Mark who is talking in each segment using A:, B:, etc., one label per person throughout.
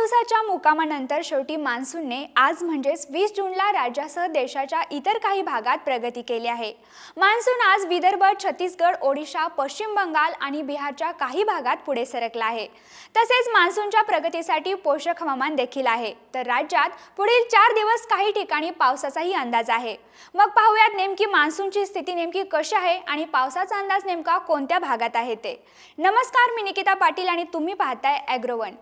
A: दिवसाच्या मुकामानंतर शेवटी मान्सूनने आज म्हणजेच वीस जूनला राज्यासह देशाच्या इतर काही भागात प्रगती केली आहे. मान्सून आज विदर्भ छत्तीसगड ओडिशा पश्चिम बंगाल आणि बिहारच्या काही भागात पुढे सरकला आहे. तसेच मान्सूनच्या प्रगतीसाठी पोषक हवामान देखील आहे. तर राज्यात पुढील चार दिवस काही ठिकाणी पावसाचाही अंदाज आहे. मग पाहूयात नेमकी मान्सूनची स्थिती नेमकी कशी आहे आणि पावसाचा अंदाज नेमका कोणत्या भागात आहे ते. नमस्कार मी निकिता पाटील आणि तुम्ही पाहताय ॲग्रोवन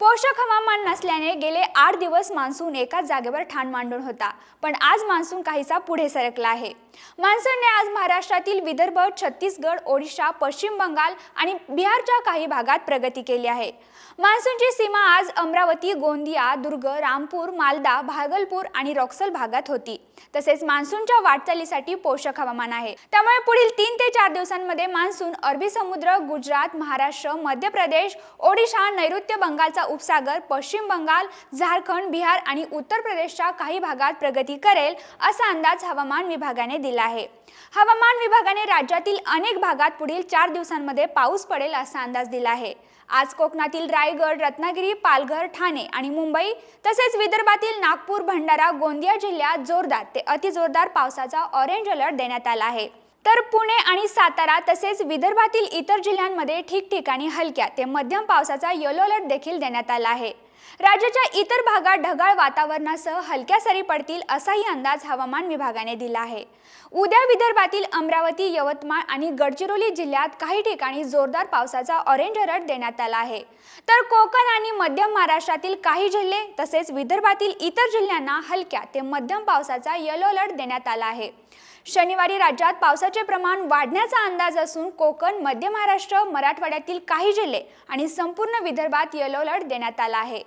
A: पोषक हवामान नसल्याने गेले आठ दिवस मान्सून एकाच जागेवर ठाण मांडून होता पण आज मान्सून काहीसा पुढे सरकला आहे. मान्सूनने आज महाराष्ट्रातील विदर्भ छत्तीसगड ओडिशा पश्चिम बंगाल आणि बिहारच्या काही भागात प्रगती केली आहे. मान्सूनची सीमा आज अमरावती गोंदिया दुर्ग रामपूर मालदा भागलपूर आणि रॉक्सल भागात होती. तसेच मान्सूनच्या वाटचालीसाठी पोषक हवामान आहे. त्यामुळे पुढील तीन ते चार दिवसांमध्ये मान्सून अरबी समुद्र गुजरात महाराष्ट्र मध्य प्रदेश ओडिशा नैऋत्य बंगालचा उपसागर पश्चिम बंगाल झारखंड बिहार आणि उत्तर प्रदेशच्या काही भागात प्रगती करेल असा अंदाज हवामान विभागाने दिला आहे. हवामान विभागाने राज्यातील अनेक भागात पुढील चार दिवसांमध्ये पाऊस पडेल असा अंदाज दिला आहे. आज कोकणातील रायगड रत्नागिरी पालघर ठाणे आणि मुंबई तसेच विदर्भातील नागपूर भंडारा गोंदिया जिल्ह्यात जोरदार ते अतिजोरदार पावसाचा ऑरेंज अलर्ट देण्यात आला आहे. तर पुणे आणि सातारा तसेच विदर्भातील इतर जिल्ह्यांमध्ये ठिकठिकाणी हलक्या ते मध्यम पावसाचा येलो अलर्ट देखील देण्यात आला आहे. राज्याच्या इतर भागात ढगाळ वातावरणासह हलक्या सरी पडतील असाही अंदाज हवामान विभागाने दिला आहे. उद्या विदर्भातील अमरावती यवतमाळ आणि गडचिरोली जिल्ह्यात काही ठिकाणी जोरदार पावसाचा ऑरेंज अलर्ट देण्यात आला आहे. तर कोकण आणि मध्य महाराष्ट्रातील काही जिल्हे तसेच विदर्भातील इतर जिल्ह्यांना हलक्या ते मध्यम पावसाचा येलो अलर्ट देण्यात आला आहे. शनिवारी राज्यात पावसाचे प्रमाण वाढण्याचा अंदाज असून कोकण मध्य महाराष्ट्र मराठवाड्यातील काही जिल्हे आणि संपूर्ण विदर्भात येलो अलर्ट देण्यात आला आहे.